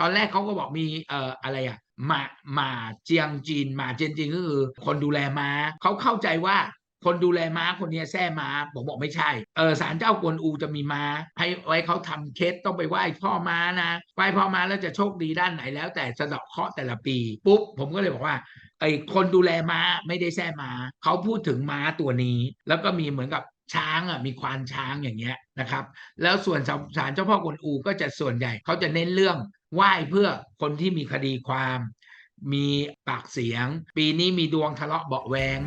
ตอนแรกเขาก็บอกมีเอ่ออะไรอะหมามาเจียงจีนหมาเจียงจีนก็คือ คนดูแลม้าเขาเข้าใจว่าคนดูแลม้าคนเนี้ยแท้ม้าผมบอกไม่ใช่เออศาลเจ้ากวนอูจะมีม้า ให้ไว้เขาทำเคสต้องไปไหว้พ่อม้านะไหว้พ่อม้าแล้วจะโชคดีด้านไหนแล้ว แต่สะดาะเคราะห์แต่ละปีปุ๊บผมก็เลยบอกว่าไอ้คนดูแลม้าไม่ได้แท้ม้าเขาพูดถึงม้าตัวนี้ แล้วก็มีเหมือนกับช้างอะมีควานช้างอย่างเงี้ยนะครับ แล้วส่วนศาลเจ้าพ่อกวนอูก็จะส่วนใหญ่เขาจะเน้นเรื่อง ไหว้เพื่อคนที่มีคดีความ มีปากเสียง ปีนี้มีดวงทะเลาะเบาะแวง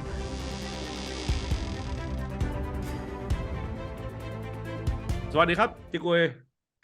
สวัสดีครับเจ๊กุย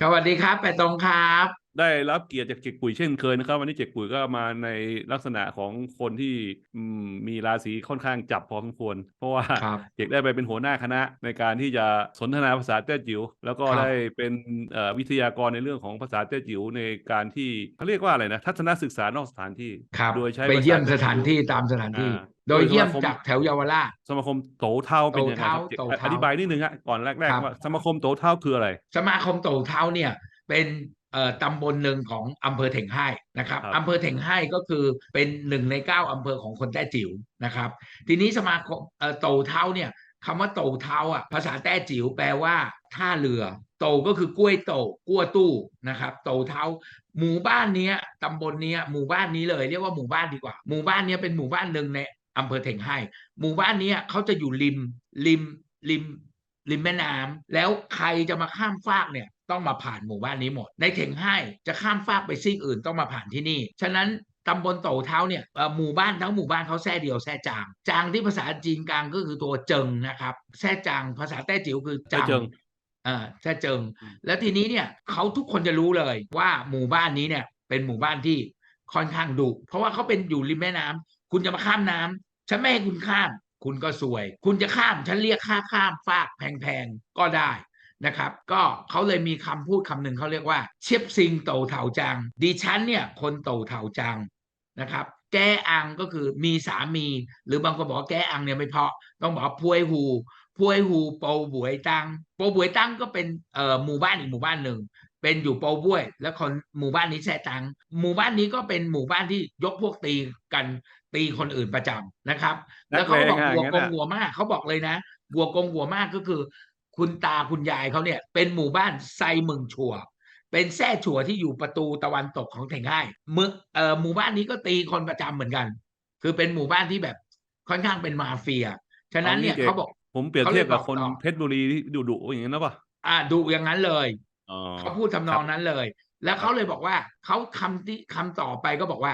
สวัสดีครับแปดตรงครับ ได้รับเกียรติจากเจ๊กุยเช่นเคยนะครับ วันนี้เจ๊กุยก็มาในลักษณะของคนที่อืมมีราศีค่อนข้างจับพอสมควร เพราะว่าครับเจ๊ได้ไปเป็นหัวหน้าคณะในการที่จะสนทนาภาษาแต้จิ๋วแล้วก็ครับได้เป็นเอ่อวิทยากรในเรื่องของภาษาแต้จิ๋วในการที่เขาเรียกว่าอะไรนะทัศนศึกษานอกสถานที่ครับโดยใช้ไปเยี่ยมภาษาสถานที่ตามสถานที่อ่าโดยเยี่ยมโดยสมาคมจากแถวเยาวราชสมาคมโตเท่าเป็นยังไงครับโตเท่าเจ๊โตเท่าอธิบายนิดนึงฮะก่อนแรกครับๆว่าสมาคมโตเท่าคืออะไร สมาคมโตเท้าเนี่ยเป็นเอ่อ ตำบลหนึ่งของอำเภอเถงไห้นะครับครับอำเภอเถงไห้ก็คือเป็นหนึ่งในเก้าอำเภอของคนแต้จิ๋วนะครับ ทีนี้สมาคมเอ่อโตเท้าเนี่ยคำว่าโตเท้าอะภาษาแต้จิ๋วแปลว่าท่าเรือ โตก็คือกล้วยโตกั้วตู้นะครับโตเท้าหมู่บ้านเนี้ยตำบลเนี้ยหมู่บ้านนี้เลยเรียกว่าหมู่บ้านดีกว่า หมู่บ้านเนี้ยเป็นหมู่บ้านหนึ่งในอำเภอเถงไห้หมู่บ้านเนี้ยเขาจะอยู่ริมริมริม ริมแม่น้ำแล้วใครจะมาข้ามฟากเนี่ยต้องมาผ่านหมู่บ้านนี้หมด ในเถงไห้จะข้ามฟากไปซีกอื่นต้องมาผ่านที่นี่ ฉะนั้นตำบลโตเท้าเนี่ยเอ่อหมู่บ้านทั้งหมู่บ้านเขาแท้เดียวแท้จาง จางที่ภาษาจีนกลางก็คือตัวเจิงนะครับแท้จางภาษาแต้จิ๋วคือแท้เจิงอ่าแท้เจิงอืมแล้วทีนี้เนี่ยเขาทุกคนจะรู้เลยว่าหมู่บ้านนี้เนี่ยเป็นหมู่บ้านที่ค่อนข้างดุเพราะว่าเขาเป็นอยู่ริมแม่น้ำคุณจะมาข้ามน้ำฉันไม่ให้คุณข้าม คุณก็สวย คุณจะข้ามฉันเรียกค่าข้ามฟากแพงๆ ก็ได้นะครับ ก็เขาเลยมีคำพูดคำหนึ่งเขาเรียกว่า เชียบซิงโตเถาจัง ดิฉันเนี่ยคนโตเถาจังนะครับ แก้อังก็คือมีสามี หรือบางคนบอกแก้อังเนี่ยไม่เพาะ ต้องบอกพวยหูพวยหูโปบวยตังโปบวยตังก็เป็นเอ่อหมู่บ้านอีกหมู่บ้านหนึ่ง เป็นอยู่โปบวย แล้วคนหมู่บ้านนี้แซ่ตังหมู่บ้านนี้ก็เป็นหมู่บ้านที่ยกพวกตีกันตีคนอื่นประจำนะครับนักแล้วเขาก็บอกเลงอะหัวอย่างนั้กนงอะหัวมากเขาบอกเลยนะหัวกงหัวมากก็คือ คุณตาคุณยายเขาเนี่ย เป็นหมู่บ้านไซเมืองชัวเป็นแท่ชัวที่อยู่ประตูตะวันตกของเถงไห้เมืองเอ่อหมู่บ้านนี้ก็ตีคนประจำเหมือนกัน คือเป็นหมู่บ้านที่แบบค่อนข้างเป็นมาเฟียฉะนั้นเนี่ยเอางี้เขาบอกผมเปรียบเขาเทียบกับเลยบอกคนต่อเพชรบุรีที่ดุๆอย่างนั้นนะป่ะอ่าดูอย่างนั้นเลยอ๋อ เขาพูดทำนองนั้นเลย แล้วเขาเลยบอกว่าเขาคำที่คำต่อไปก็บอกว่า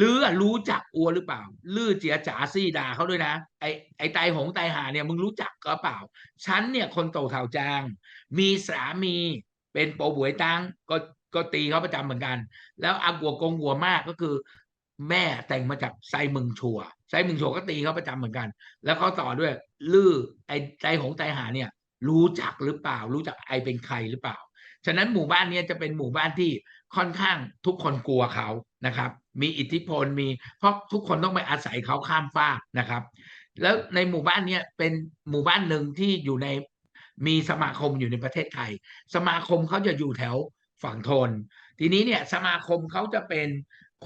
ลือรู้จักอัวหรือเปล่า ลือเจียจ๋าซี่ด่าเขาด้วยนะ ไอไอไตหงไตหาเนี่ยมึงรู้จักก็เปล่า ฉันเนี่ยคนโตเท่าจาง มีสามีเป็นโปบวยตังก็ก็ตีเขาประจำเหมือนกัน แล้วอากัวกงหัวมากก็คือ แม่แต่งมาจากไซมึงชัวไซมึงชัวก็ตีเขาประจำเหมือนกัน แล้วเขาต่อด้วย ลือไอไตหงไตหาเนี่ย รู้จักหรือเปล่า รู้จักไอเป็นใครหรือเปล่า ฉะนั้นหมู่บ้านนี้จะเป็นหมู่บ้านที่ค่อนข้างทุกคนกลัวเขานะครับ มีอิทธิพลมีเพราะทุกคนต้องไปอาศัยเขาข้ามฟากนะครับ แล้วในหมู่บ้านนี้เป็นหมู่บ้านหนึ่งที่อยู่ในมีสมาคมอยู่ในประเทศไทย สมาคมเขาจะอยู่แถวฝั่งทน ทีนี้เนี่ยสมาคมเขาจะเป็น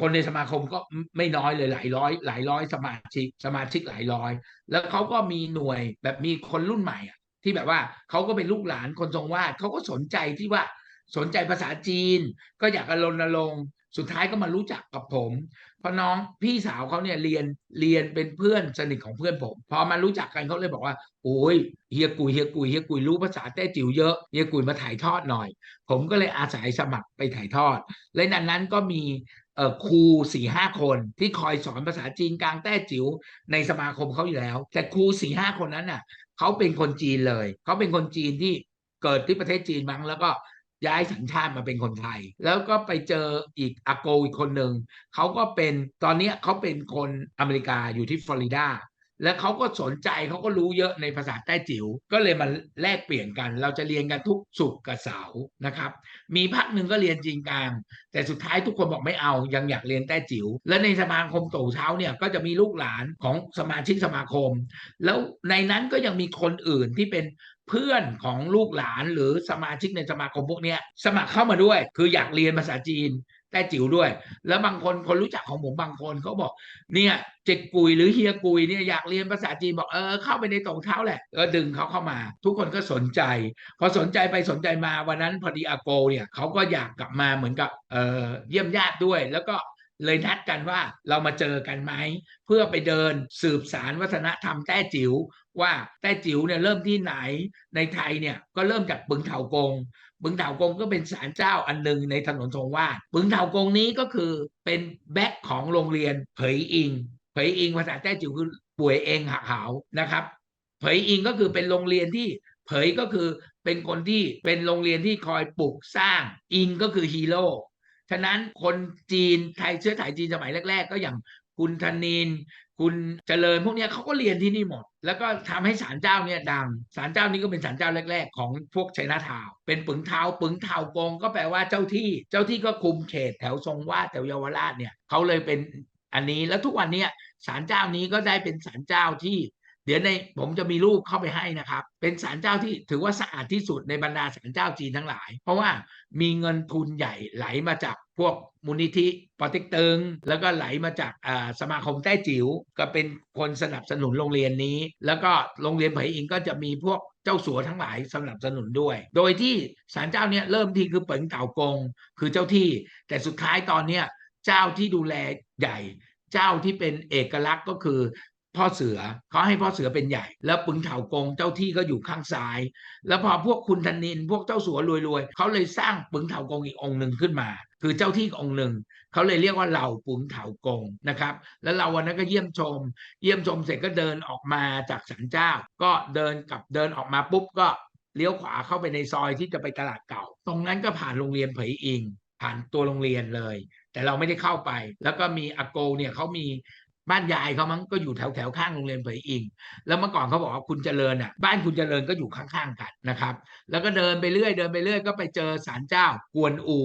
คนในสมาคมก็ไม่น้อยเลยหลายร้อย หลายร้อยสมาชิกสมาชิกหลายร้อย แล้วเขาก็มีหน่วยแบบมีคนรุ่นใหม่อะ ที่แบบว่าเขาก็เป็นลูกหลานคนทรงวาดเขาก็สนใจที่ว่าสนใจภาษาจีน ก็อยากจะรณรงค์สุดท้ายก็มารู้จักกับผมเพราะน้องพี่สาวเขาเนี่ยเรียนเรียนเป็นเพื่อนสนิทของเพื่อนผมพอมารู้จักกันเขาเลยบอกว่าโอ้ยเฮียกุยเฮียกุยเฮียกุยรู้ภาษาแต้จิ๋วเยอะเฮียกุยมาถ่ายทอดหน่อย ผมก็เลยอาศัยสมัครไปถ่ายทอด และนั้นนั้นก็มี ครูสี่ห้าคนที่คอยสอนภาษาจีนกลางแต้จิ๋วในสมาคมเขาอยู่แล้ว แต่ครูสี่ห้าคนนั้นน่ะเขาเป็นคนจีนเลยเขาเป็นคนจีนที่เกิดที่ประเทศจีนมั้งแล้วก็ย้ายสัญชาติมาเป็นคนไทย แล้วก็ไปเจออีกอาโกอีกคนหนึ่งเขาก็เป็นตอนนี้เขาเป็นคนอเมริกาอยู่ที่ฟลอริดา แล้วเขาก็สนใจเขาก็รู้เยอะในภาษาใต้จิ๋วก็เลยมาแลกเปลี่ยนกัน เราจะเรียนกันทุกสุกร์กับเสาร์นะครับ มีพักหนึ่งก็เรียนจีนกลาง แต่สุดท้ายทุกคนบอกไม่เอายังอยากเรียนแต้จิ๋วและในสมาคมโตเช้าเนี่ยก็จะมีลูกหลานของสมาชิกสมาคม แล้วในนั้นก็ยังมีคนอื่นที่เป็นเพื่อนของลูกหลานหรือสมาชิกในสมาคมพวกนี้สมัครเข้ามาด้วย คืออยากเรียนภาษาจีน แต้จิ๋วด้วย แล้วบางคนคนรู้จักของผมบางคนเขาบอก เนี่ยเจ๊กกุยหรือเฮียกุยเนี่ยอยากเรียนภาษาจีนบอกเออเข้าไปในตรงเท้าแหละก็ดึงเขาเข้ามา ทุกคนก็สนใจ พอสนใจไปสนใจมาวันนั้นพอดีอาโกเนี่ยเขาก็อยากกลับมาเหมือนกับเออเยี่ยมญาติด้วย แล้วก็เลยนัดกันว่าเรามาเจอกันไหมเพื่อไปเดินสืบสารวัฒนธรรมแต้จิ๋วว่าแต้จิ๋วเนี่ยเริ่มที่ไหนในไทยเนี่ยก็เริ่มจากปึงเถากง ปึงเถากงก็เป็นศาลเจ้าอันหนึ่งในถนนทงวาดปึงเถากงนี้ก็คือเป็นแบ็คของโรงเรียนเผยอิง เผยอิงภาษาแต้จิ๋วคือป่วยเองหักหาวนะครับเผยอิงก็คือเป็นโรงเรียนที่เผยก็คือเป็นคนที่เป็นโรงเรียนที่คอยปลุกสร้างอิงก็คือฮีโร่ฉะนั้นคนจีนไทยเชื้อสายจีนสมัยแรก ๆ ก็อย่างคุณธนิน คุณเจริญพวกเนี้ยเขาก็เรียนที่นี่หมด แล้วก็ทำให้ศาลเจ้าเนี่ยดังศาลเจ้านี้ก็เป็นศาลเจ้าแรก ๆ ของพวกชัยนาทาวเป็นปึงเทาปึงเทากงก็แปลว่าเจ้าที่ เจ้าที่ก็คุมเขตแถวทรงวาดแถวเยาวราชเนี่ยเขาเลยเป็นอันนี้แล้วทุกวันเนี้ยศาลเจ้านี้ก็ได้เป็นศาลเจ้าที่ เดี๋ยวในผมจะมีรูปเข้าไปให้นะครับ เป็นศาลเจ้าที่ถือว่าสะอาดที่สุดในบรรดาศาลเจ้าจีนทั้งหลาย เพราะว่ามีเงินทุนใหญ่ไหลมาจากพวกมูลนิธิปอต็กตึง แล้วก็ไหลมาจากสมาคมแต้จิ๋วก็เป็นคนสนับสนุนโรงเรียนนี้ แล้วก็โรงเรียนเผยอิงก็จะมีพวกเจ้าสัวทั้งหลายสนับสนุนด้วย โดยที่ศาลเจ้าเนี่ยเริ่มที่คือเปิงเต่ากง คือเจ้าที่ แต่สุดท้ายตอนเนี้ยเจ้าที่ดูแลใหญ่ เจ้าที่เป็นเอกลักษณ์ก็คือ พ่อเสือเขาให้พ่อเสือเป็นใหญ่ แล้วปึงเถากงเจ้าที่ก็อยู่ข้างซ้าย แล้วพอพวกคุณธนินพวกเจ้าสัวรวยๆเขาเลยสร้างปึงเถากงอีกองค์หนึ่งขึ้นมา คือเจ้าที่องค์หนึ่งเขาเลยเรียกว่าเหล่าปึงเถากงนะครับ แล้วเราวันนั้นก็เยี่ยมชม เยี่ยมชมเสร็จก็เดินออกมาจากศาลเจ้า ก็เดินกลับเดินออกมาปุ๊บก็เลี้ยวขวาเข้าไปในซอยที่จะไปตลาดเก่า ตรงนั้นก็ผ่านโรงเรียนเผยอิงผ่านตัวโรงเรียนเลย แต่เราไม่ได้เข้าไป แล้วก็มีอาโกเนี่ยเขามี บ้านยายเขามั้งก็อยู่แถวแถวๆข้างโรงเรียนเผยอิง แล้วเมื่อก่อนเขาบอกว่าคุณเจริญอะบ้านคุณเจริญก็อยู่ข้างๆกันนะครับ แล้วก็เดินไปเรื่อยเดินไปเรื่อยก็ไปเจอศาลเจ้ากวนอู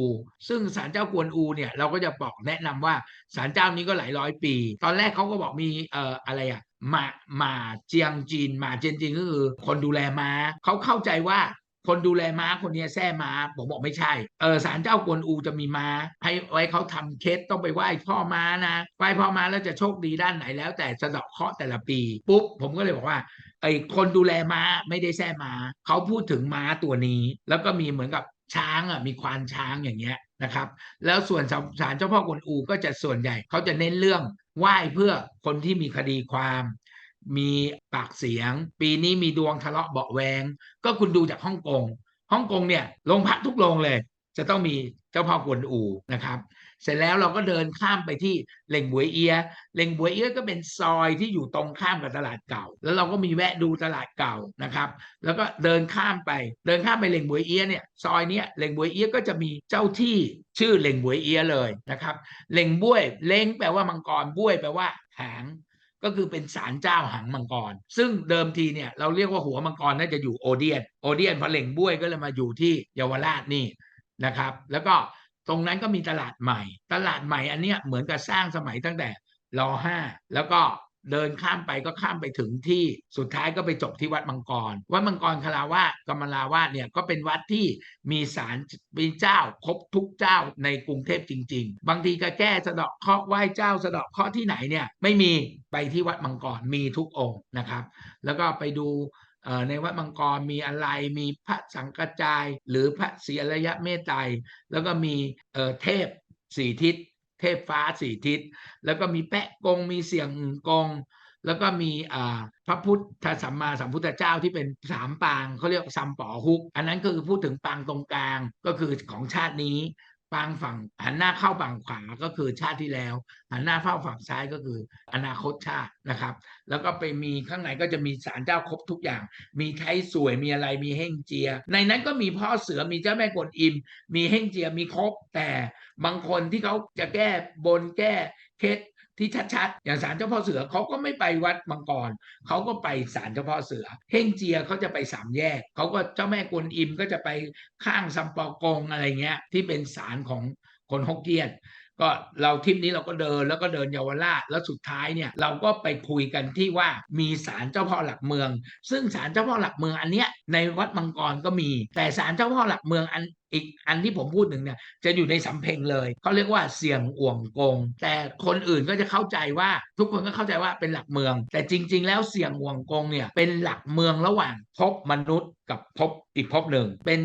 ซึ่งศาลเจ้ากวนอูเนี่ยเราก็จะบอกแนะนำว่าศาลเจ้านี้ก็หลายร้อยปี ตอนแรกเขาก็บอกมีเอ่ออะไรอะมาหมาเจียงจีนหมาเจียงจีนก็คือคนดูแลม้าเขาเข้าใจว่า คนดูแลม้าคนเนี้ยแซ่ม้าผมบอกไม่ใช่เออศาลเจ้ากวนอูจะมีม้าให้ไว้เขาทำเคสต้องไปไหว้พ่อม้านะไหว้พ่อม้าแล้วจะโชคดีด้านไหนแล้วแต่สะดาะเคราะห์แต่ละปีปุ๊บผมก็เลยบอกว่าไอ้คนดูแลม้าไม่ได้แซ่ม้าเขาพูดถึงม้าตัวนี้ แล้วก็มีเหมือนกับช้างอะมีควานช้างอย่างเงี้ยนะครับแล้วส่วนศาลเจ้าพ่อกวนอูก็จะส่วนใหญ่เขาจะเน้นเรื่องไหว้เพื่อคนที่มีคดีความ มีปากเสียง ปีนี้มีดวงทะเลาะเบาแวง ก็คุณดูจากฮ่องกงฮ่องกงเนี่ยโรงพักทุกโรงเลย จะต้องมีเจ้าพ่อกวนอูนะครับ เสร็จแล้วเราก็เดินข้ามไปที่เหล่งบวยเอียเหล่งบวยเอียก็เป็นซอยที่อยู่ตรงข้ามกับตลาดเก่า แล้วเราก็มีแวะดูตลาดเก่านะครับ แล้วก็เดินข้ามไป เดินข้ามไปเหล่งบวยเอียเนี่ยซอยเนี้ยเหล่งบวยเอียก็จะมีเจ้าที่ชื่อเหล่งบวยเอียเลยนะครับเหล่งบ้วยเล้งแปลว่ามังกรบ้วยแปลว่าหาง ก็คือเป็นศาลเจ้าหางมังกร ซึ่งเดิมทีเนี่ยเราเรียกว่าหัวมังกรน่าจะอยู่โอเดียนโอเดียนพอเหล่งบุ้ยก็เลยมาอยู่ที่เยาวราชนี่นะครับ แล้วก็ตรงนั้นก็มีตลาดใหม่ ตลาดใหม่อันเนี้ยเหมือนกับสร้างสมัยตั้งแต่รห้าแล้วก็ เดินข้ามไปก็ข้ามไปถึงที่สุดท้ายก็ไปจบที่วัดมังกร วัดมังกรคาราวาสกมลาวาสเนี่ยก็เป็นวัดที่มีศาลมีเจ้าครบทุกเจ้าในกรุงเทพจริง ๆ บางทีก็แก้สะเดาะเคาะไหว้เจ้าสะเดาะเคาะที่ไหนเนี่ยไม่มีไปที่วัดมังกรมีทุกองค์นะครับ แล้วก็ไปดูในวัดมังกรมีอะไรมีพระสังกจาย หรือพระศรีอรยะเมตไตรแล้วก็มีเเทพสี่ทิศ เทพฟ้าสี่ทิศ แล้วก็มีแปะกงมีเสียงกงแล้วก็มีพระพุทธสัมมาสัมพุทธเจ้าที่เป็นสามปางเขาเรียกซัมปอฮุก อันนั้นก็คือพูดถึงปางตรงกลางก็คือของชาตินี้ ปางฝั่งหันหน้าเข้าฝั่งขวาก็คือชาติที่แล้ว หันหน้าเข้าฝั่งซ้ายก็คืออนาคตชาตินะครับ แล้วก็ไปมีข้างในก็จะมีศาลเจ้าครบทุกอย่าง มีไทยสวยมีอะไรมีเฮ่งเจีย ในนั้นก็มีพ่อเสือมีเจ้าแม่กวนอิม มีเฮ่งเจียมีครบแต่บางคนที่เขาจะแก้บนแก้เคส ที่ชัดๆ อย่างศาลเจ้าพ่อเสือเขาก็ไม่ไปวัดมังกรเขาก็ไปศาลเจ้าพ่อเสือ เฮงเจียเขาจะไปสามแยกเขาก็เจ้าแม่กวนอิมก็จะไปข้างซัมปอกงอะไรเงี้ยที่เป็นศาลของคนฮกเกี้ยน ก็เราทริปนี้เราก็เดินแล้วก็เดินเยาวราชแล้วสุดท้ายเนี่ยเราก็ไปคุยกันที่ว่ามีศาลเจ้าพ่อหลักเมือง ซึ่งศาลเจ้าพ่อหลักเมืองอันเนี้ยในวัดมังกรก็มี แต่ศาลเจ้าพ่อหลักเมืองอันอีกอันที่ผมพูดถึงเนี่ยจะอยู่ในสำเพ็งเลยเขาเรียกว่าเสียงอ่วงกง แต่คนอื่นก็จะเข้าใจว่าทุกคนก็เข้าใจว่าเป็นหลักเมือง แต่จริง ๆ แล้วเสียงอ่วงกงเนี่ยเป็นหลักเมืองระหว่างภพมนุษย์กับภพอีกภพหนึ่งเป็น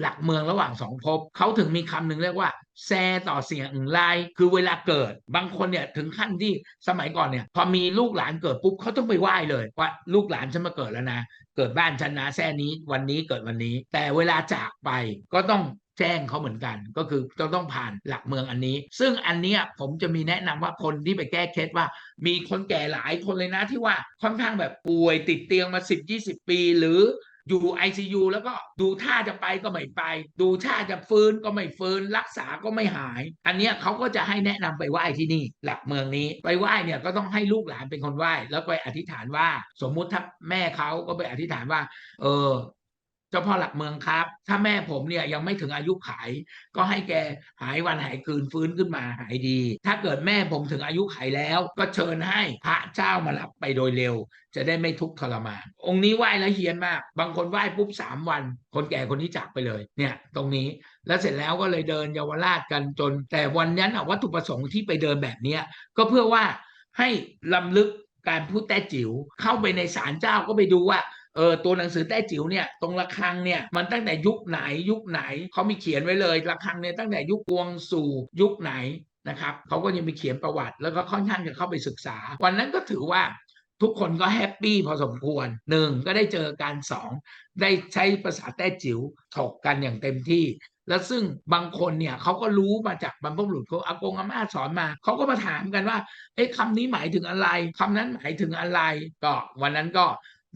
หลักเมืองระหว่างสองภพเขาถึงมีคำหนึ่งเรียกว่าแซต่อเสียงอึ่งลายคือเวลาเกิด บางคนเนี่ยถึงขั้นที่สมัยก่อนเนี่ยพอมีลูกหลานเกิดปุ๊บเขาต้องไปไหว้เลยว่าลูกหลานฉันมาเกิดแล้วนะ เกิดบ้านฉันนะแซ่นี้วันนี้เกิดวันนี้ แต่เวลาจากไปก็ต้องแจ้งเขาเหมือนกัน ก็คือจะต้องผ่านหลักเมืองอันนี้ ซึ่งอันนี้ผมจะมีแนะนำว่าคนที่ไปแก้เคล็ดว่า มีคนแก่หลายคนเลยนะที่ว่าค่อนข้างแบบป่วยติดเตียงมา 10-20 ปีหรือ อยู่ ICU แล้วก็ดูท่าจะไปก็ไม่ไป ดูท่าจะฟื้นก็ไม่ฟื้น รักษาก็ไม่หาย อันเนี้ยเขาก็จะให้แนะนำไปไหว้ที่นี่ หลักเมืองนี้ ไปไหว้เนี่ยก็ต้องให้ลูกหลานเป็นคนไหว้ แล้วไปอธิษฐานว่า สมมุติถ้าแม่เขาก็ไปอธิษฐานว่า เออ เจ้าพ่อหลักเมืองครับ ถ้าแม่ผมเนี่ยยังไม่ถึงอายุไขก็ให้แกหายวันหายคืนฟื้นขึ้นมาหายดี ถ้าเกิดแม่ผมถึงอายุไขแล้ว ก็เชิญให้พระเจ้ามารับไปโดยเร็ว จะได้ไม่ทุกข์ทรมาน องค์นี้ไหว้แล้วเฮียนมาก บางคนไหว้ปุ๊บสามวัน คนแก่คนนี้จากไปเลย เนี่ยตรงนี้แล้วเสร็จแล้วก็เลยเดินเยาวราชกันจน แต่วันนั้นวัตถุประสงค์ที่ไปเดินแบบเนี้ยก็เพื่อว่าให้ลำลึกการพูดแต้จิ๋วเข้าไปในศาลเจ้าก็ไปดูว่า เออตัวหนังสือแต้จิ๋วเนี่ยตรงระฆังเนี่ยมันตั้งแต่ยุคไหนยุคไหนเขามีเขียนไว้เลยระฆังเนี่ยตั้งแต่ยุคกวงสู่ยุคไหนนะครับเขาก็ยังมีเขียนประวัติ แล้วก็ค่อนข้างจะเข้าไปศึกษา วันนั้นก็ถือว่าทุกคนก็แฮปปี้พอสมควรหนึ่งก็ได้เจอการสองได้ใช้ภาษาแต้จิ๋วถกกันอย่างเต็มที่ แล้วซึ่งบางคนเนี่ยเขาก็รู้มาจากบรรพบุรุษเขาอากงอาม่าสอนมา เขาก็มาถามกันว่าเอ๊ะคำนี้หมายถึงอะไรคำนั้นหมายถึงอะไร ก็วันนั้นก็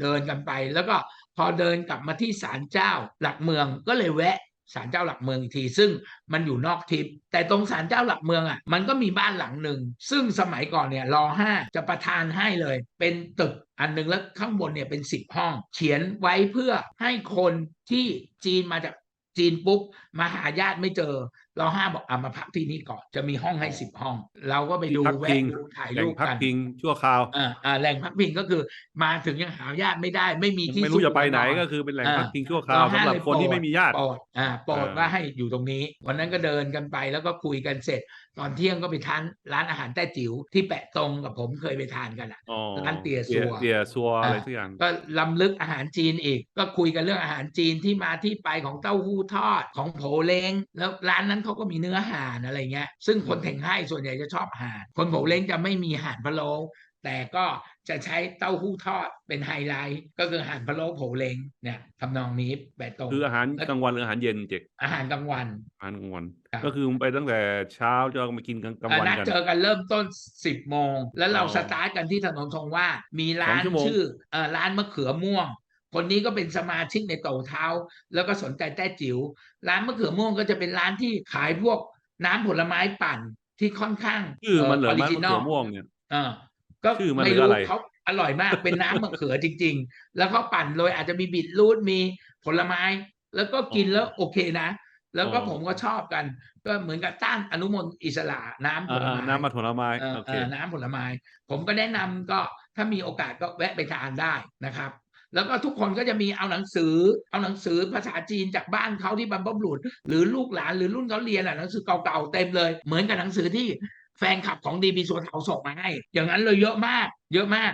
เดินกันไป แล้วก็พอเดินกลับมาที่ศาลเจ้าหลักเมืองก็เลยแวะศาลเจ้าหลักเมืองอีกที ซึ่งมันอยู่นอกทิพแต่ตรงศาลเจ้าหลักเมืองอะมันก็มีบ้านหลังหนึ่ง ซึ่งสมัยก่อนเนี่ยรอห้าจะประทานให้เลย เป็นตึกอันหนึงแล้วข้างบนเนี่ยเป็นสิบห้อง เขียนไว้เพื่อให้คนที่จีนมาจาก จีนปุ๊บมาหาญาติไม่เจอ เราห้าบอกอะมาพักที่นี่ก่อนจะมีห้องให้สิบห้อง เราก็ไปดูที่พักแวะพิงดูถ่ายแหล่งรูปพักกันพิงชั่วคราวอ่าอ่าแหล่งพักพิงก็คือ มาถึงยังหาญาติไม่ได้ ไม่มีที่ไม่รู้ซุจะไปไหนนอนก็คือเป็นแหล่งอ่าพักพิงชั่วคราวสำหรับคนที่ไม่มีญาติโปรดอ่าโปรดอ่าว่าให้อยู่ตรงนี้ วันนั้นก็เดินกันไปแล้วก็คุยกันเสร็จ ตอนเที่ยงก็ไปทานร้านอาหารแต้จิ๋วที่แปะตรงกับผมเคยไปทานกันอะอ๋อร้านเตี๋ยซัวเตียซัวอ่าอะไรสักอย่างก็ลำลึกอาหารจีนอีก ก็คุยกันเรื่องอาหารจีนที่มาที่ไปของเต้าหู้ทอดของโผเล้งแล้วร้านนั้นเขาก็มีเนื้อห่านอะไรเงี้ยซึ่งคนเถงให้ส่วนใหญ่จะชอบห่าน คนโผเล้งจะไม่มีห่านพะโล้แต่ก็จะใช้เต้าหู้ทอดเป็นไฮไลท์ ก็คือห่านพะโล้โผเล้งเนี่ยทำนองนี้แบบตรงคืออาหารกลางวันหรืออาหารเย็นเจกอาหารกลางวันอาหารกลางวันครับก็คือมึงไปตั้งแต่เช้าจะมากินกลางกลางอะวันนัดกันเจอกันเริ่มต้น 10โมง แล้วเราอ๋อสตาร์ทกันที่ถนนทงว่า มีร้านสองชั่วโมงชื่อเอ่อร้านมะเขือม่วง คนนี้ก็เป็นสมาชิกในโตเท้า แล้วก็สนใจแต้จิ๋วร้านมะเขือม่วงก็จะเป็นร้านที่ขายพวกน้ำผลไม้ปั่นที่ค่อนข้างชื่อมันเหรอออริมันจิมะนอเขืลอม่วงเนี่ยเออก็ชื่อมันไม่หรือรู้อะไรเขาอร่อยมากเป็นน้ำมะเขือจริง ๆ แล้วเขาปั่นโรยอาจจะมีบิดรูทมีผลไม้ แล้วก็กินแล้วโอเคนะ แล้วก็อ๋อผมก็ชอบกัน ก็เหมือนกับต้านอนุมูลอิสระน้ำผอ่าลอ่าไม้น้ำมาผลไม้เอ่อโอเคเอ่อน้ำผลไม้ ผมก็แนะนำก็ถ้ามีโอกาสก็แวะไปทานได้นะครับ แล้วก็ทุกคนก็จะมีเอาหนังสือ เอาหนังสือภาษาจีนจากบ้านเขาที่บรรพบุรุษหรือลูกหลานหรือรุ่นเขาเรียนอะหนังสือเก่าๆเต็มเลย เหมือนกับหนังสือที่แฟนคลับของดีบีสวนเขาส่งมาให้ อย่างนั้นเลยเยอะมาก เยอะมาก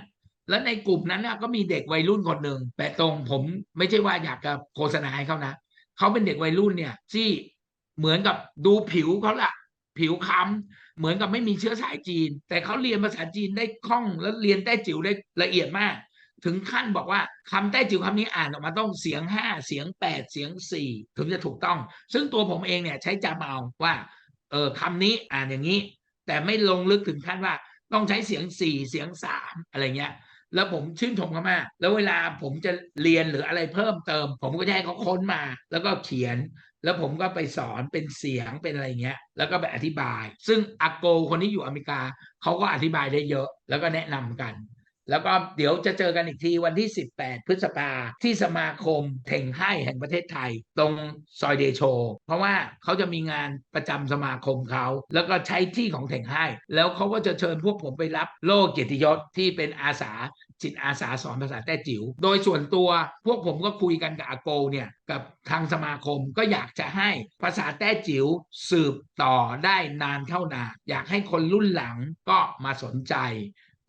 แล้วในกลุ่มนั้นก็มีเด็กวัยรุ่นคนหนึ่งแต่ตรงผมไม่ใช่ว่าอยากจะโฆษณาให้เขานะเขาเป็นเด็กวัยรุ่นเนี่ยที่เหมือนกับดูผิวเขาละผิวค้ำเหมือนกับไม่มีเชื้อสายจีน แต่เขาเรียนภาษาจีนได้คล่องแล้วเรียนแต้จิ๋วได้ละเอียดมาก ถึงขั้นบอกว่าคำแต้จิ๋วคำนี้อ่านออกมาต้องเสียงห้าเสียงแปดเสียงสี่ถึงจะถูกต้อง ซึ่งตัวผมเองเนี่ยใช้จำเอาว่าเออคำนี้อ่านอย่างนี้ แต่ไม่ลงลึกถึงขั้นว่าต้องใช้เสียงสี่เสียงสามอะไรเงี้ย แล้วผมชื่นชมเขามากแล้วเวลาผมจะเรียนหรืออะไรเพิ่มเติม ผมก็จะให้เขาค้นมา แล้วก็เขียน แล้วผมก็ไปสอนเป็นเสียงเป็นอะไรเงี้ย แล้วก็ไปอธิบาย ซึ่งอาโกคนที่อยู่อเมริกาเขาก็อธิบายได้เยอะ แล้วก็แนะนำกัน แล้วก็เดี๋ยวจะเจอกันอีกทีวันที่ 18 พฤษภาที่สมาคมเถ่งให้แห่งประเทศไทย ตรงซอยเดโช เพราะว่าเขาจะมีงานประจำสมาคมเขา แล้วก็ใช้ที่ของเถ่งให้ แล้วเขาก็จะเชิญพวกผมไปรับโล่เกียรติยศที่เป็นอาสาจิตอาสาสอนภาษาแต้จิ๋ว โดยส่วนตัวพวกผมก็คุยกันกับอาโกเนี่ยกับทางสมาคมก็อยากจะให้ภาษาแต้จิ๋วสืบต่อได้นานเท่านานอยากให้คนรุ่นหลังก็มาสนใจ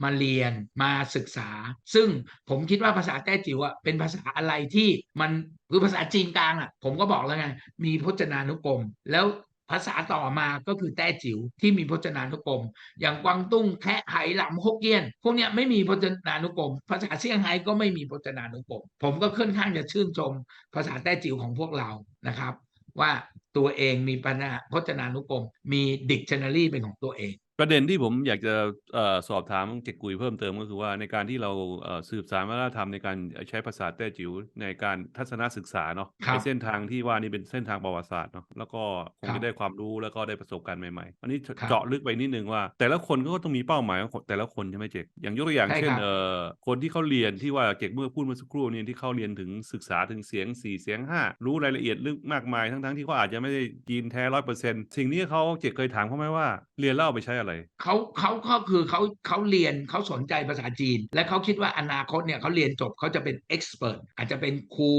มาเรียนมาศึกษา ซึ่งผมคิดว่าภาษาแต้จิ๋วอะเป็นภาษาอะไรที่มันคือภาษาจีนกลางอะผมก็บอกแล้วไงมีพจนานุกรม แล้วภาษาต่อมาก็คือแต้จิ๋วที่มีพจนานุกรม อย่างกวางตุ้งแคะไหหลำฮกเกี้ยน พวกเนี้ยไม่มีพจนานุกรม ภาษาเซี่ยงไฮ้ก็ไม่มีพจนานุกรม ผมก็ค่อนข้างจะชื่นชม ภาษาแต้จิ๋วของพวกเรานะครับ ว่าตัวเองมีปัญหาพจนานุกรม มีดิกชันนารีเป็นของตัวเอง ประเด็นที่ผมอยากจะเอ่อสอบถามเจ็กกุยเพิ่มเติมก็คือว่าในการที่เราเอ่อสืบสานวัฒนธรรมในการใช้ภาษาแต้จิ๋วในการทัศนศึกษาเนาะครับในเส้นทางที่ว่านี่เป็นเส้นทางประวัติศาสตร์เนาะแล้วก็คงครับจะได้ความรู้แล้วก็ได้ประสบการณ์ใหม่ๆอันนี้ครับเจาะลึกไปนิดนึงว่า แต่ละคนก็ต้องมีเป้าหมายของแต่ละคนใช่ไหมเจกอย่างยกตัวอย่างใช่เช่นครับเอ่อคนที่เขาเรียนที่ว่าเจกเมื่อพูดเมื่อสักครู่เนี่ยที่เขาเรียนถึงศึกษาถึงเสียงสี่เสียงห้ารู้รายละเอียดลึกมากมายทั้งๆที่เขาอาจจะไม่ได้จีนแท้ร้อยเปอร์เซ็นต์สิ่งนี้เขาเจกเคยถามเขาไหมว่าเรียนแล้วเอาไปใช้อะไรเขาเขาก็คือเขาเขาเรียนเขาสนใจภาษาจีน และเขาคิดว่าอนาคตเนี่ยเขาเรียนจบเขาจะเป็นเอ็กซ์เพรสอาจจะเป็นครู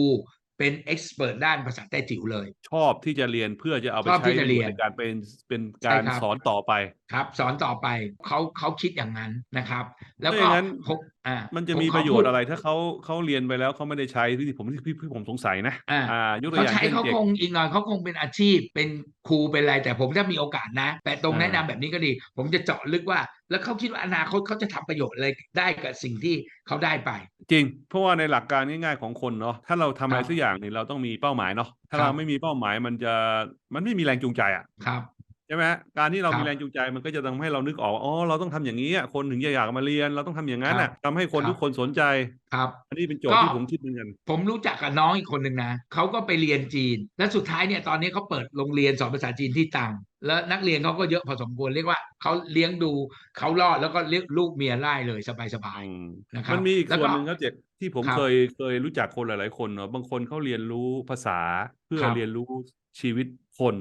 เป็นเอ็กซ์เพรสด้านภาษาแต้จิ๋วเลย ชอบที่จะเรียนเพื่อจะเอาไปชอบใช้ที่จะเรียนในการเป็นเป็นการใช่ครับสอนต่อไป ครับ สอนต่อไปเขาเขาคิดอย่างนั้นนะครับ แล้วถ้าอก็ย่างนั้นผมอ่ามันจะผมีขอประโยชพูดน์อะไรถ้าเขาเขาเรียนไปแล้วเขาไม่ได้ใช้ที่ผมที่ที่ผมสงสัยนะอ่ายกตัวเขาอย่างใช้เช่นเขาเด็กคงอีกหน่อยเขาคงเป็นอาชีพเป็นครูเป็นอะไร แต่ผมถ้ามีโอกาสนะ แต่ตรงอ่าแนะนำแบบนี้ก็ดี ผมจะเจาะลึกว่า แล้วเขาคิดว่าอนาคตเขาจะทำประโยชน์อะไรได้กับสิ่งที่เขาได้ไป จริง เพราะว่าในหลักการง่ายๆของคนเนาะถ้าเราทำอะไรครับสักอย่างหนึ่งเราต้องมีเป้าหมายเนาะถ้าครับเราไม่มีเป้าหมายมันจะมันไม่มีแรงจูงใจอะครับ ใช่ไหมฮะการที่เราครับมีแรงจูงใจมันก็จะทำให้เรานึกออกว่าอ๋อเราต้องทำอย่างนี้อะคนถึงจะอยากมาเรียน เราต้องทำอย่างนั้นครัอะบทำให้คนครับทุกคนสนใจครับ อันนี้เป็นโจทย์ก็ที่ผมคิดเหมือนกันผมรู้จักกับน้องอีกคนหนึ่งนะเขาก็ไปเรียนจีน และสุดท้ายเนี่ยตอนนี้เขาเปิดโรงเรียนสอนภาษาจีนที่ตังแล้วนักเรียนเขาก็เยอะพอสมควรเรียกว่าเขาเลี้ยงดูเขารอดแล้วก็เลี้ยงลูกเมียไล่เลยสบายอืมนะครับมันมีอีกแล้วส่วนก็หนึ่งครับเจกที่ผมครับเคยเคยรู้จักคนหลาย ๆ คนเนาะบางคนเขาเรียนรู้ภาษาเพื่อครับเรียนรู้ชีวิตคน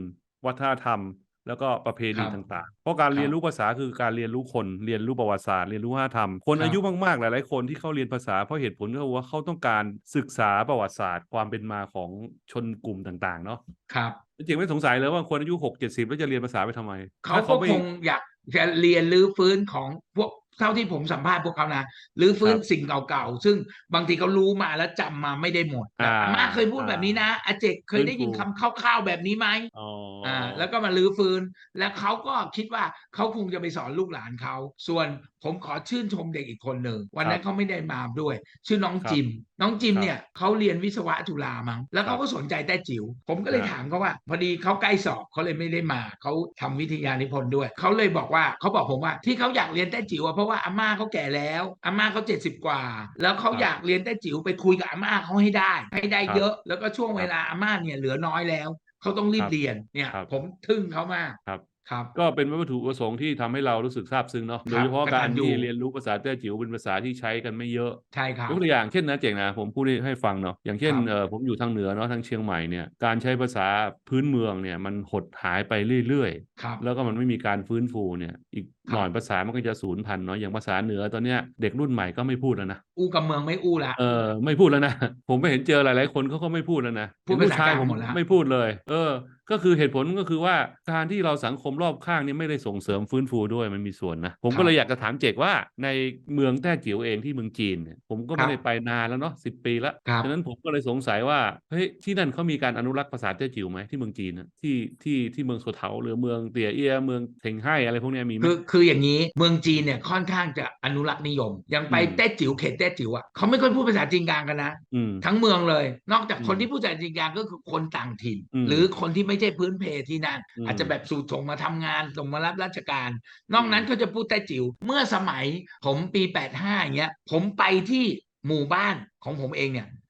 วัฒนธรรม แล้วก็ประเพณีครับต่างๆ เพราะการครับเรียนรู้ภาษาคือการเรียนรู้คนเรียนรู้ประวัติศาสตร์เรียนรู้วัฒนธรรม คนครับอายุมากๆ หลายๆคนที่เขาเรียนภาษาเพราะเหตุผลก็คือว่าเขาต้องการศึกษาประวัติศาสตร์ ความเป็นมาของชนกลุ่มต่างๆ เนาะๆครับจริงๆไม่สงสัยเลยว่าคนอายุหกเจ็ดสิบแล้วจะเรียนภาษาไปทำไม เขาถ้ก็ไม่คงอยากจะเรียนรื้อฟื้นของพวก เท่าที่ผมสัมภาษณ์พวกเขานะรื้อฟื้นครับสิ่งเก่าๆ ซึ่งบางทีเขารู้มาแล้วจำมาไม่ได้หมดอ่าอาม่าเคยพูดแบบนี้นะอาเจกเคยได้ยินฟื้นคำฟูคร่าวๆแบบนี้ไหมอ๋อออ่าแล้วก็มาลื้อฟื้น แล้วเขาก็คิดว่าเขาคงจะไปสอนลูกหลานเขาส่วนผมขอชื่นชมเด็กอีกคนหนึ่งวันนั้นเขาไม่ได้มาด้วย ชื่อน้องครับจิม น้องจิมครับเนี่ยเขาเรียนวิศวะจุฬามั้งแล้วเขาก็สนใจแต้จิ๋วผมก็เลยครับถามเขาว่า พอดีเขาใกล้สอบเขาเลยไม่ได้มาเขาทำวิทยานิพนธ์ด้วยเขาเลยบอกว่าเขาบอกผมว่าที่เขาอยากเรียนแต้จิ๋วอะเพราะว่าอาม่าเขาแก่แล้วอาม่าเขาเจ็ดสิบกว่า แล้วเขาครับอยากเรียนแต้จิ๋วไปคุยกับอาม่าเขาให้ได้ ให้ได้ครับเยอะ แล้วก็ช่วงครับเวลาอาม่าเนี่ยเหลือน้อยแล้วเขาต้องรีครับบเรียนเนี่ยครับผมทึ่งเขามากครับครับก็เป็นวัตถุประสงค์ที่ทำให้เรารู้สึกซาบซึ้งเนาะครับโดยเฉพาะการกตัญญูที่เรียนรู้ภาษาแต้จิ๋วเป็นภาษาที่ใช้กันไม่เยอะใช่ครับยกตัวอย่างเช่นนะเจ๋งนะผมพูดให้ให้ฟังเนาะอย่างเช่นครับเออผมอยู่ทางเหนือเนาะทางเชียงใหม่เนี่ยการใช้ภาษาพื้นเมืองเนี่ยมันหดหายไปเรื่อยครับๆแล้วก็มันไม่มีการฟื้นฟูเนี่ยอีกครับหน่อยภาษามันก็จะสูญพันธุ์เนาะอย่างภาษาเหนือตอนเนี้ยเด็กรุ่นใหม่ก็ไม่พูดแล้วนะอู้กับเมืองไม่อู้ละเออไม่พูดแล้วนะผมไปเห็นเจอหลาย ๆ คนเขาก็ไม่พูดแล้วนะพูดเห็นภาษากลางผมหมดแล้วไม่พูดเลย เออ ก็คือเหตุผลก็คือว่าการที่เราสังคมรอบข้างเนี่ยไม่ได้ส่งเสริมฟื้นฟูด้วยมันมีส่วนนะผมก็เลยอยากจะถามเจกว่าในเมืองแต้จิ๋วเองที่เมืองจีนเนี่ยผมก็ไม่ได้ไปนานแล้วเนาะสิบปีแล้วครับฉะนั้นผมก็เลยสงสัยว่าเฮ้ยที่นั่นเขามีการอนุรักษ์ภาษาแต้จิ๋วไหมที่เมืองจีนนะที่ที่ที่เมืองโซเทาหรือเมืองเตียเอียเมืองเถงไห่อะไรพวกเนี้ยมีไหมคือคืออย่างนี้เมืองจีนเนี่ยค่อนข้างจะอนุรักษ์นิยม ยังไปอืมแต้จิ๋วเขตแต้จิ๋วอะเขาไม่ค่อยพูดภาษาจีนกลางกันนะอืมทั้งเมืองเลย นอกจากคนอืมที่พูดภาษาจีนกลางก็คือคนต่างถิ่นอืมหรือคนที่ไม่ใช่พื้นเพที่นั่นอืมอาจจะแบบสูตรส่งมาทำงานส่งมารับราชการ นอกนั้นอืมก็จะพูดแต้จิ๋วเมื่อสมัยผมปี 85อย่างเงี้ยผมไปที่หมู่บ้านของผมเองเนี่ยอืม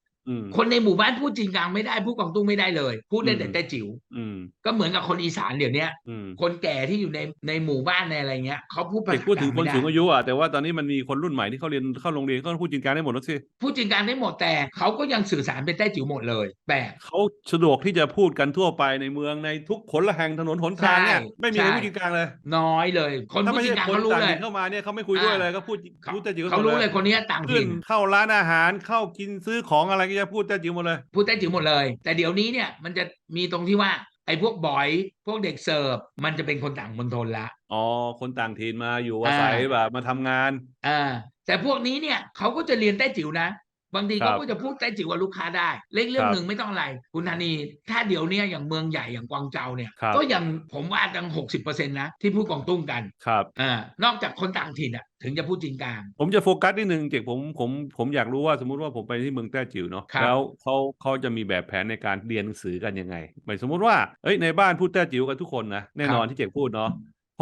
คนในหมู่บ้านพูดจีนกลางไม่ได้พูดกวางตุ้งไม่ได้เลย พูดได้อืมแต่แต่จิ๋วอืมก็เหมือนกับคนอีสานเดี๋ยวเนี้ยอืมคนแก่ที่อยู่ในในหมู่บ้านในอะไรเงี้ยเขาพูดภาเด็กษาพูดถึงกคลางนไม่สูงได้อายุอะแต่ว่าตอนนี้มันมีคนรุ่นใหม่ที่เขาเรียนเข้าโรงเรียนเขาพูดจีนกลางได้หมดแล้วสิพูดจีนกลางได้หมดแต่เขาก็ยังสื่อสารเป็นแต้จิ๋วหมดเลยแปลกเขาสะดวกที่จะพูดกันทั่วไปในเมืองในทุกขนละแห่งถนนหนทางเนี่ยใช่ไม่มีใครใช่พูดจีนกลางเลย น้อยเลย คนถ้าพูดไม่จีใช่นกลางคนเขารู้ต่างเลยถิ่นเข้ามาเนี่ยเขาไม่คุยด้วยอ่าเลยก็พูดเขาพูดแต่จิ๋วเขาหมดรู้เลยคนนี้ต่างขึ้นถิ่นเข้าร้านอาหารเข้ากินซื้อของอะไรก็จะพูดแต่จิ๋วหมดเลย พูดแต้จิ๋วหมดเลย แต่เดี๋ยวนี้เนี่ยมันจะมีตรงที่ว่าไอ้พวกบอย พวกเด็กเสิร์ฟมันจะเป็นคนต่างมณฑลละอ๋อคนต่างถิ่นมาอยู่อาศัยอ่าแบบมาทำงานอ่าแต่พวกนี้เนี่ยเขาก็จะเรียนแต้จิ๋วนะ บางทีครัเขาบก็จะพูดแต้จิ๋วกับลูกค้าได้ เล็กเรื่องครับหนึ่งไม่ต้องอะไร คุณธานีถ้าเดี๋ยวเนี้ยอย่างเมืองใหญ่อย่างกวางเจาเนี่ยครับก็ยังผมว่าตั้งหกสิบเปอร์เซ็นต์นะ ที่พูดกวางตุ้งกันครับอ่านอกจากคนต่างถิ่นอะถึงจะพูดจีนกลาง ผมจะโฟกัสนิดนึงเจกผมผมผมอยากรู้ว่าสมมุติว่าผมไปที่เมืองแต้จิ๋วเนาะครับแล้วเขาเขาจะมีแบบแผนในการเรียนหนังสือกันยังไงหมายสมมุติว่าเอ้ยในบ้านพูดแต้จิ๋วกันทุกคนนะแน่นอนที่เจกพูดเนาะ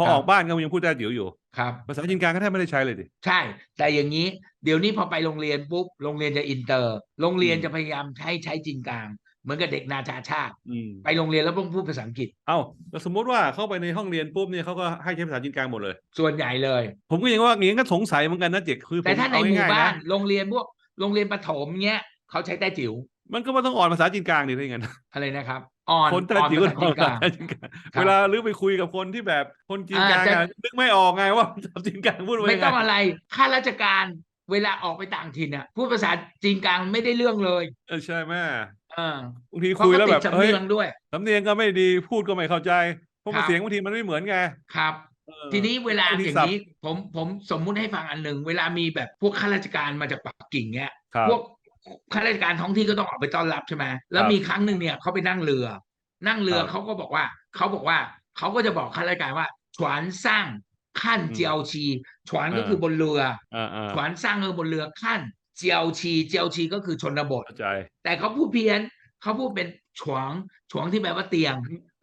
พอครับออกบ้านก็ยังพูดแต้จิ๋วอยู่ครับภาษาจีนกลางก็แทบไม่ได้ใช้เลยดิใช่ แต่อย่างนี้เดี๋ยวนี้พอไปโรงเรียนปุ๊บโรงเรียนจะอินเตอร์ โรงเรียนอืมจะพยายามใช้ใช้จีนกลาง เหมือนกับเด็กนาชาชาติอืมไปโรงเรียนแล้วต้องพูดภาษาอังกฤษเอ้าแล้วสมมุติว่าเข้าไปในห้องเรียนปุ๊บเนี่ยเขาก็ให้ใช้ภาษาจีนกลางหมดเลย ส่วนใหญ่เลย ผมก็ยังว่าอย่างนี้ก็สงสัยเหมือนกันนะเจกคือผมแต่ถ้าในเอหมู่ง่ายๆบ้านะนโรงเรียนพวกโรงเรียนประถมเงี้ยเขาใช้แต้จิ๋วมันก็ไม่ต้องอ่อนภาษาจีนกลางดิถ้าอย่างนั้นอะไรนะครับ อ่อนคนแต้อ่อนจิ๋วภาษาจีนกลางภษจีนกลางครับเวลาลือไปคุยกับคนที่แบบคนจีนกลางอ่าจะอะนึกไม่ออกไงว่าภาษาจีนกลางพูดว่าไม่ยังไงต้องอะไรข้าราชการเวลาออกไปต่างถิ่นอะพูดภาษาจีนกลางไม่ได้เรื่องเลยเออใช่ไหมเออบางทีเพราะคุยเขาแล้วติแบดบสำเฮ้ยเนียงด้วยสำเนียงก็ไม่ดีพูดก็ไม่เข้าใจเพราะครับเสียงบางทีมันไม่เหมือนไงครับเออทีนี้เวลาบางทีอย่างศัพท์นี้ผมผมสมมุติให้ฟังอันหนึ่งเวลามีแบบพวกข้าราชการมาจากปักกิ่งเนี้ยครับพวก ข้าราชการท้องที่ก็ต้องออกไปต้อนรับใช่ไหมแล้วครับมีครั้งหนึ่งเนี่ยเขาไปนั่งเรือ นั่งเรือครับเขาก็บอกว่าเขาบอกว่าเขาก็จะบอกข้าราชการว่าฉวนสร้างขั้นอืมเจียวชีฉวนก็เออคือบนเรืออ่าอ่าฉวนสร้างคือบนเรือขั้นเจียวชีเจียวชีก็คือชนบทเข้าใจแต่เขาพูดเพี้ยนเขาพูดเป็นฉวงฉวงที่แปลว่าเตียง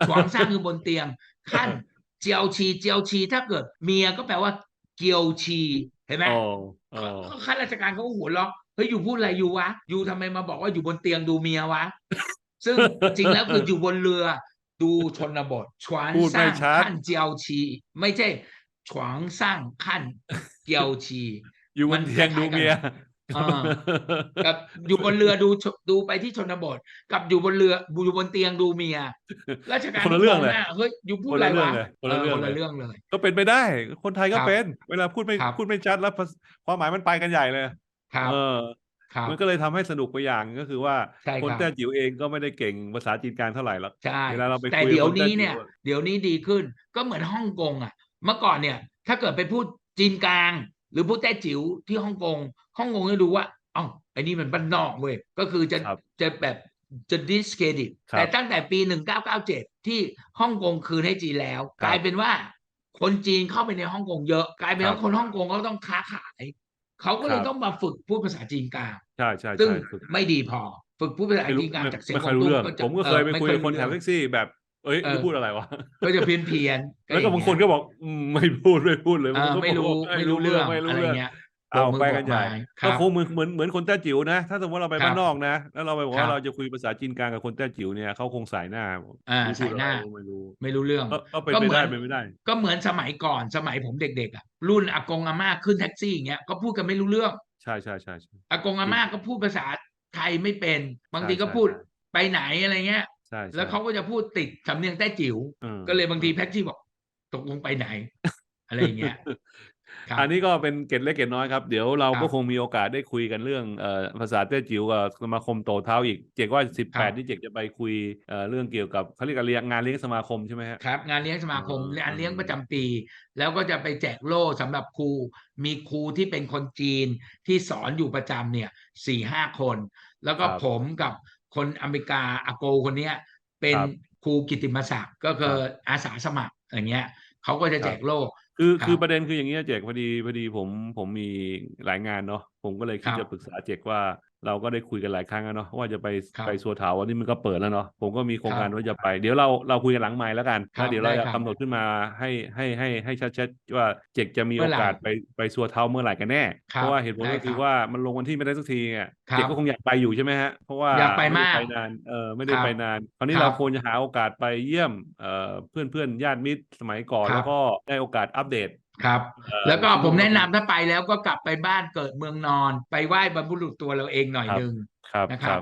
ฉวงสร้างคือบนเตียง ขั้นเจียวชีเจียวชีถ้าเกิดเมียก็แปลว่าเกียวชีเห็นไหมโอ้โอ้เขาข้าราชการเขาก็หัวเราะ เฮ้ยอยู่พูดอะไรอยู่วะอยู่ทำไมมาบอกว่าอยู่บนเตียงดูเมียวะ ซึ่งจริงแล้วคืออยู่บนเรือดูชนบทฉวางพูดสไม่ร้างชัดขั้นเจียวชี ไม่ใช่ฉวางสร้างขั้นเกียวชี อยู่บมันนเตียงคล้ายๆดูเมียกันอ่ากับอยู่บนเรือดูชดูไปที่ชนบท กับอยู่บนเรืออยู่บนเตียงดูเมียราชการคนละเรื่องเลยมหน้าเฮ้ยอยู่พูดคนอะไรละเรื่องวะเลยคนละเรื่องคนเลละยเรื่องเลย ก็เป็นไปได้ คนไทยก็ครับเป็น เวลาพูดไม่ครับพูดไม่ชัดแล้วภาษความหมายมันไปกันใหญ่เลย ครับเออครับมันก็เลยทำให้สนุกไปอย่างก็คือว่าใช่คนครับแต้จิ๋วเองก็ไม่ได้เก่งภาษาจีนกลางเท่าไหร่หรอกใช่เวลาเราไปแต่คุยกับเดี๋ยวคนแต้นี้จิ๋วเนี่ยอะเดี๋ยวนี้ดีขึ้นก็เหมือนฮ่องกงอะ เมื่อก่อนเนี่ย ถ้าเกิดไปพูดจีนกลาง หรือพูดแต้จิ๋วที่ฮ่องกงฮ่องกงจะดูว่าอ๋อไอ้นี่มันบ้านนอกเว้ยก็คือจะครับจะแบบจะ discredit ครับแต่ตั้งแต่ปี 1997 ที่ฮ่องกงคืนให้จีนแล้วครับกลายเป็นว่าคนจีนเข้าไปในฮ่องกงเยอะ กลายเป็นครัว่าบคนฮ่องกงเขาต้องค้าขาย เขาก็เลคยรับต้องมาฝึกพูดภาษาจีนกลางใช่ใช่ซึ่งใช่ฝึกไม่ดีพอ ฝึกพูดภาษาไม่รู้จีนกลางไม่จากเสียงไม่กค่วาอยงรู้ตุ้งเรื่องก็จะผมก็เคยไปออไม่คุยกับคนรู้แถวเรื่แท็องกซี่แบบเอ้ยเออนี่พูดอะไรวะก็จะเพี้ยนเพียนๆแล้วก็บางคนก็บอกอืมไม่พูดไม่พูดเลยเออบางคนก็ไม่รู้บอกไม่รู้เรื่องไม่รู้อะไรเรื่องเงี้ย เอาโบกมือไปกันใหญ่โบกไม้คก็รับคงเหมือนเหมือนเหมือนคนแต้จิ๋วนะ ถ้าสมมติเราไปครับบ้านนอกนะ แล้วเราไปบอกครัว่าบเราจะคุยภาษาจีนกลางกับคนแต้จิ๋วเนี่ยเขาคงสายหน้าอ่าไม่พูดสายหน้าอะไรไม่รู้ไม่รู้เรื่องก็ก็เป็นก็ไปเหมืได้อนเป็นไปได้ ก็เหมือนสมัยก่อนสมัยผมเด็กๆอะรุ่นอากงอาม่าขึ้นแท็กซี่อย่างเงี้ยก็พูดกันไม่รู้เรื่อง ใช่ใช่ใช่ใช่อากงอาม่าก็พูดภาษาไทยไม่เป็น บางทีใช่ก็ใช่พูดใช่ไปไหนอะไรเงี้ยใช่ใช่แล้วเขาก็จะพูดติดสำเนียงแต้จิ๋วออก็เลยบางทีแท็กซี่บอกตกลงไปไหนอะไรอย่างเงี้ยครับ อันนี้ก็เป็นเกร็ดเล็กเกร็ดน้อยครับ เดี๋ยวเราครับก็คงมีโอกาสได้คุยกันเรื่องเอ่อภาษาแต้จิ๋วกับสมาคมโตเท้าอีก เจกว่าสิบครัแปดบที่เจกจะไปคุยเอ่อเรื่องเกี่ยวกับเขาเรียกอะไรงานเลี้ยงสมาคมใช่ไหมฮะครับ งานเลี้ยงสมาคมเอองานเลี้ยงประจำปี แล้วก็จะไปแจกโล่สำหรับครู มีครูที่เป็นคนจีนที่สอนอยู่ประจำเนี่ยสี่ห้าคน แล้วก็ครับผมกับคนอเมริกาอาโกคนเนี้ยเป็นครับครูกิตติมศักดิ์ก็คืออาสาสมัครอย่างเงี้ยเขาก็จะแจกโล่ คือครับคือประเด็นคืออย่างนี้ยเจกพอดีพอดีผมผมมีหลายงานเนาะผมก็เลยคิดครับ จะปรึกษาเจกว่า เราก็ได้คุยกันหลายครั้งแล้วเนาะว่าจะไปครับไปสัวเถาวันนี้มันก็เปิดแล้วเนาะผมก็มีโครงการครับว่าจะไป เดี๋ยวเราเราคุยกันหลังไมค์แล้วกันครับแล้วเดี๋ยวเราได้จะครับกำหนดขึ้นมาให้ให้ให้ให้ชัดๆว่าเจกจะมีเมื่โออไหร่กาสไปไปสัวเถาเมื่อไหร่กันแน่ครับเพราะว่าเหตุผลได้ก็คือครับว่ามันลงวันที่ไม่ได้สักทีไงครับเจกก็คงอยากไปอยู่ใช่ไหมฮะเพราะว่าอยากไปม่ด้มากไปนานเออไม่ได้ครับไปนานคราวนี้ครับเราควรจะหาโอกาสไปเยี่ยมเอ่อเพื่อนเพื่อนๆญาติมิตรสมัยก่อนครับแล้วก็ได้โอกาสอัปเดต ครับเอ่อแล้วก็ที่ผมแนะนำว่าถ้าไปแล้วก็กลับไปบ้านเกิดเมืองนอน ไปไหว้บรรพบุรุษตัวเราเองหน่อยครับหนึ่งครับนะคครัรับบ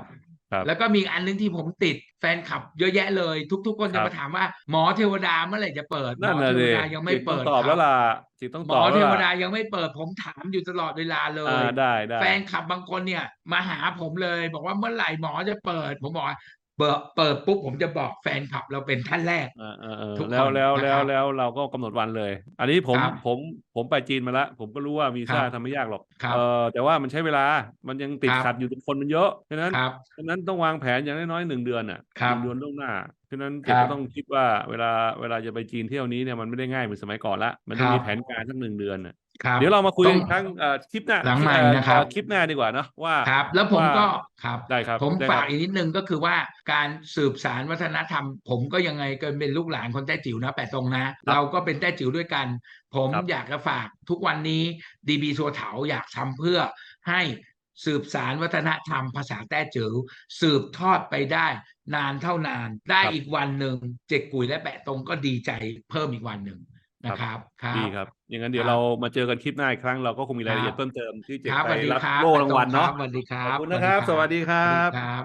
ครับแล้วก็มีอีกอันนึงที่ผมติดแฟนคลับเยอะแยะเลย ทุก ๆ คนคจะรับมาถามว่าหมอเทวดาเมื่อไหร่จะเปิดหมนั่นอน่ะเทดิวดายังไม่จิตต้อเปิงดตอบคแล้รัวล่ะจิตต้องหมตออบเทแล้ววล่ะดายังไม่เปิดผมถามอยู่ตลอดเวลาเลอ่ายได้ได้แฟนคลับบางคนเนี่ยมาหาผมเลย บอกว่าเมื่อไหร่หมอจะเปิด ผมบอกว่า เปิดเปิดปุ๊บผมจะบอกแฟนคลับเราเป็นท่านแรกเออเออเออทุกแล้วคนแล้วนะแล้ควรับแล้วเราก็กำหนดวันเลย อันนี้ผมครับผมผมไปจีนมาแล้วผมก็รู้ว่าวีซ่าครับทำไม่ยากหรอกครับเออแต่ว่ามันใช้เวลามันยังติดครับขัดอยู่ทุกคนมันเยอะฉะนั้นครับฉะนั้นต้องวางแผนอย่างน้อยๆหนึ่งเดือนอะครับหนึ่งเดือนล่วงหน้าฉะนั้นคเจ็รัดบก็ต้องคิดว่าเวลาเวลาจะไปจีนเที่ยวนี้เนี่ยมันไม่ได้ง่ายเหมือนสมัยก่อนละมันต้องครับมีแผนการสักหนึ่งเดือนน่ะ ครับเดี๋ยวเรามาคุยต้กัองนครั้งเอ่อคลิปหน้าหลังใหม่เอ่อนะครับเอ่อคลิปหน้าดีกว่าเนาะว่าครับ แล้วผมว่าก็ครับได้ครับ ผมได้ฝาคกรับอีกนิดนึงก็คือว่าการสืบสารวัฒนธรรม ผมก็ยังไงก็เป็นลูกหลานคนแต้จิ๋วนะแปะตรงนะ เราก็เป็นแต้จิ๋วด้วยกัน ผมครับอยากจะฝากทุกวันนี้ดีบีสัวเถาอยากทำเพื่อให้สืบสารวัฒนธรรมภาษาแต้จิ๋วสืบทอดไปได้ นานเท่านาน ได้อีกวันหนึ่งเจ็กกุยและแปะตรงก็ดีใจเพิ่มอีกวันหนึ่ง นะครับครับดีครับ อย่างนั้นเดี๋ยวครับเรามาเจอกันคลิปหน้าอีกครั้งเราก็คงมีรายละเอียดครับเพิ่มเติมที่จะครับสไปวัสดีรับครับโล่รางวัลเนาะสวัสดีครัขบอบคุณนะครับ สวัสดีครัสวัสบดีครับ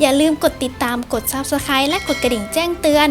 อย่าลืมกดติดตามกด Subscribe และกดกระดิ่งแจ้งเตือน